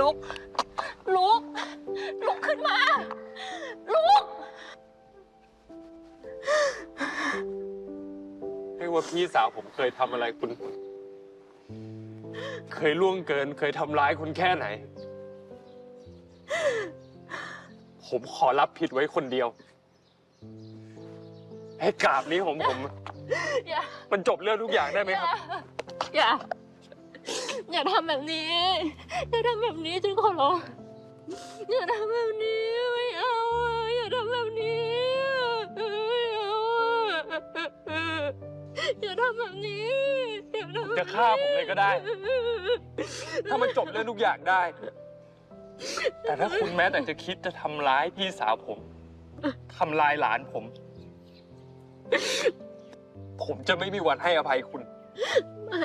ลุก ลุก ลุกขึ้นมา ลุกไม่ว่าพี่สาวผมเคยทำอะไรคุณ เคยล่วงเกิน เคยทำร้ายคุณแค่ไหน ผมขอรับผิดไว้คนเดียว ให้กราบนี้ของผมอย่ามันจบเรื่องทุกอย่างได้ไหมครับ อย่า อย่าทำแบบนี้ อย่าทำแบบนี้ฉันขอร้องอย่าทำแบบนี้ไม่เอาอะอย่าทำแบบนี้ไม่เอาอะอย่าทำแบบนี้อย่าทำแบบนี้จะฆ่าผมเลยก็ได้ ถ้ามันจบเรื่องทุกอย่างได้ แต่ถ้าคุณแม้แต่จะคิดจะทำร้ายพี่สาวผมทำลายหลานผม ผมจะไม่มีวันให้อภัยคุณ ไม่